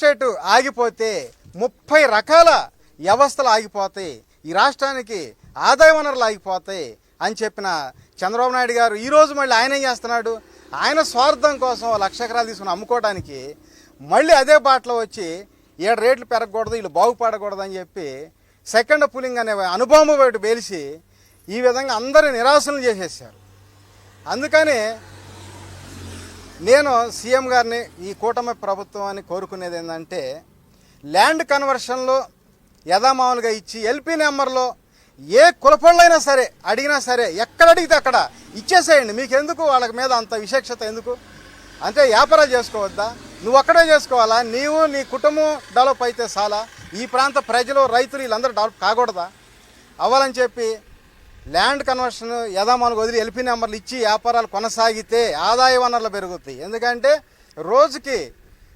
State ఆగిపోతే ముప్పై రకాల వ్యవస్థలు ఆగిపోతాయి. ఈ రాష్ట్రానికి ఆదాయ వనరులు ఆగిపోతాయి అని చెప్పిన చంద్రబాబు నాయుడు గారు ఈరోజు మళ్ళీ ఆయన ఏం చేస్తున్నాడు? ఆయన స్వార్థం కోసం లక్ష ఎకరాలు తీసుకుని అమ్ముకోవడానికి మళ్ళీ అదే బాటలో వచ్చి ఏడు రేట్లు పెరగకూడదు వీళ్ళు బాగుపడకూడదు అని చెప్పి సెకండ్ పులింగ్ అనే అనుభవం బయట పేల్చి ఈ విధంగా అందరూ నిరాశలు చేసేసారు అందుకని నేను సీఎం గారిని ఈ కూటమి ప్రభుత్వాన్ని కోరుకునేది ఏంటంటే ల్యాండ్ కన్వర్షన్లో యథామామూలుగా ఇచ్చి ఎల్పీ నెంబర్లో ఏ కులపళ్ళైనా సరే అడిగినా సరే ఎక్కడ అడిగితే అక్కడ ఇచ్చేసేయండి. మీకు ఎందుకు వాళ్ళకి మీద అంత విశేషత ఎందుకు? అంటే వ్యాపారాలు చేసుకోవద్దా? నువ్వు ఒక్కడే చేసుకోవాలా? నీవు నీ కుటుంబం డెవలప్ అయితే చాలా ఈ ప్రాంత ప్రజలు రైతులు వీళ్ళందరూ డెవలప్ కాకూడదా? అవ్వాలని చెప్పి ల్యాండ్ కన్వర్షన్ యథామానుకు వదిలి ఎల్పీ నెంబర్లు ఇచ్చి వ్యాపారాలు కొనసాగితే ఆదాయ వనరులు పెరుగుతాయి. ఎందుకంటే రోజుకి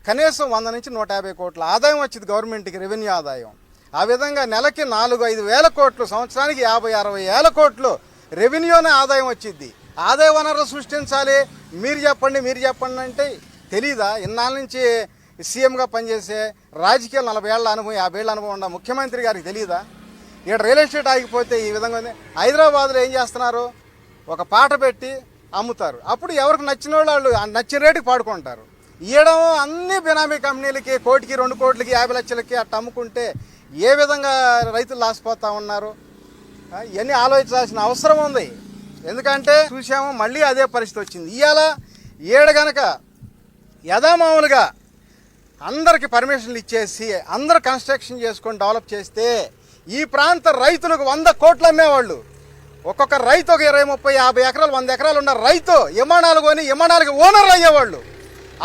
కనీసం వంద నుంచి నూట యాభై కోట్ల ఆదాయం వచ్చింది గవర్నమెంట్కి రెవెన్యూ ఆదాయం. ఆ విధంగా నెలకి నాలుగు ఐదు వేల కోట్లు సంవత్సరానికి యాభై అరవై వేల కోట్లు రెవెన్యూనే ఆదాయం వచ్చింది ఆదాయ వనరులు సృష్టించాలి. మీరు చెప్పండి మీరు చెప్పండి అంటే తెలీదా? ఇన్నాళ్ళ నుంచి సీఎంగా పనిచేసే రాజకీయాలు నలభై ఏళ్ళ అనుభవం యాభై ఏళ్ళ అనుభవం ఉన్న ముఖ్యమంత్రి గారికి తెలియదా ఇక్కడ రియల్ ఎస్టేట్ ఆగిపోతే ఈ విధంగా ఉంది. హైదరాబాద్లో ఏం చేస్తున్నారు? ఒక పాట పెట్టి అమ్ముతారు. అప్పుడు ఎవరికి నచ్చిన వాళ్ళు నచ్చిన రేటుకి పాడుకుంటారు. ఇవ్వడం అన్ని బినామీ కంపెనీలకి కోటికి రెండు కోట్లకి యాభై లక్షలకి అట్ట అమ్ముకుంటే ఏ విధంగా రైతులు లాసిపోతూ ఉన్నారు? ఇవన్నీ ఆలోచించాల్సిన అవసరం ఉంది. ఎందుకంటే చూసాము మళ్ళీ అదే పరిస్థితి వచ్చింది. ఇవాళ ఏడ గనక యథామామూలుగా అందరికి పర్మిషన్లు ఇచ్చేసి అందరు కన్స్ట్రక్షన్ చేసుకొని డెవలప్ చేస్తే ఈ ప్రాంత రైతులకు వంద కోట్లు అమ్మేవాళ్ళు. ఒక్కొక్క రైతు ఒక ఇరవై ముప్పై యాభై ఎకరాలు వంద ఎకరాలు ఉన్న రైతు విమానాలు కొని విమానాలకి ఓనర్లు అయ్యేవాళ్ళు.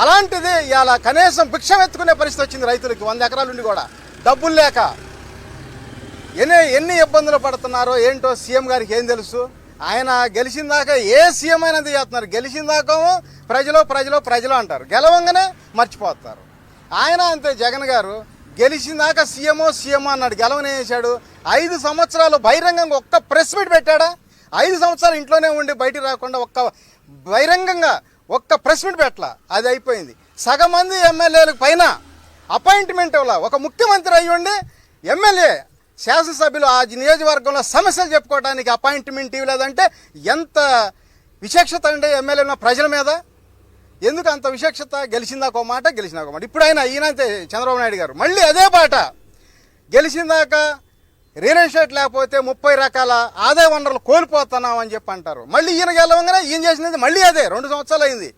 అలాంటిది ఇలా కనీసం భిక్షం ఎత్తుకునే పరిస్థితి వచ్చింది రైతులకి. వంద ఎకరాలు ఉండి కూడా డబ్బులు లేక. ఎన్ని ఎన్ని ఇబ్బందులు పడుతున్నారో ఏంటో సీఎం గారికి ఏం తెలుసు? ఆయన గెలిచిన దాకా ఏ సీఎం అయినా చేస్తున్నారు? గెలిచిన దాకా ప్రజలు ప్రజలు ప్రజలు అంటారు. గెలవంగానే మర్చిపోతారు. ఆయన అంతే జగన్ గారు గెలిచిందాక సీఎంఓ సీఎంఓ సీఎం అన్నాడు గెలవనేసాడు ఐదు సంవత్సరాలు బహిరంగంగా ఒక్క ప్రెస్ మీట్ పెట్టాడా? ఐదు సంవత్సరాలు ఇంట్లోనే ఉండి బయటికి రాకుండా ఒక్క బహిరంగంగా ఒక్క ప్రెస్ మీట్ పెట్టలా? అది అయిపోయింది. సగం మంది ఎమ్మెల్యేలకు పైన అపాయింట్మెంట్ ఇవ్వాల? ఒక ముఖ్యమంత్రి అయ్యి ఉండి ఎమ్మెల్యే శాసనసభ్యులు ఆ నియోజకవర్గంలో సమస్యలు చెప్పుకోవడానికి అపాయింట్మెంట్ ఇవ్వలేదంటే ఎంత విచక్షత అండి ఎమ్మెల్యే ప్రజల మీద? ఎందుకు అంత విచక్షత గెలిచిందాక ఒక మాట గెలిచినాక ఒక మాట. ఇప్పుడైనా ఈయనంతే చంద్రబాబు నాయుడు గారు. మళ్ళీ అదే పాట. గెలిచిందాక రియల్ ఎస్టేట్ లేకపోతే ముప్పై రకాల ఆదాయ వనరులు కోల్పోతున్నాం అని చెప్పి అంటారు. మళ్ళీ ఈయన గెలవంగానే ఈయన చేసినది మళ్ళీ అదే. రెండు సంవత్సరాలు అయింది.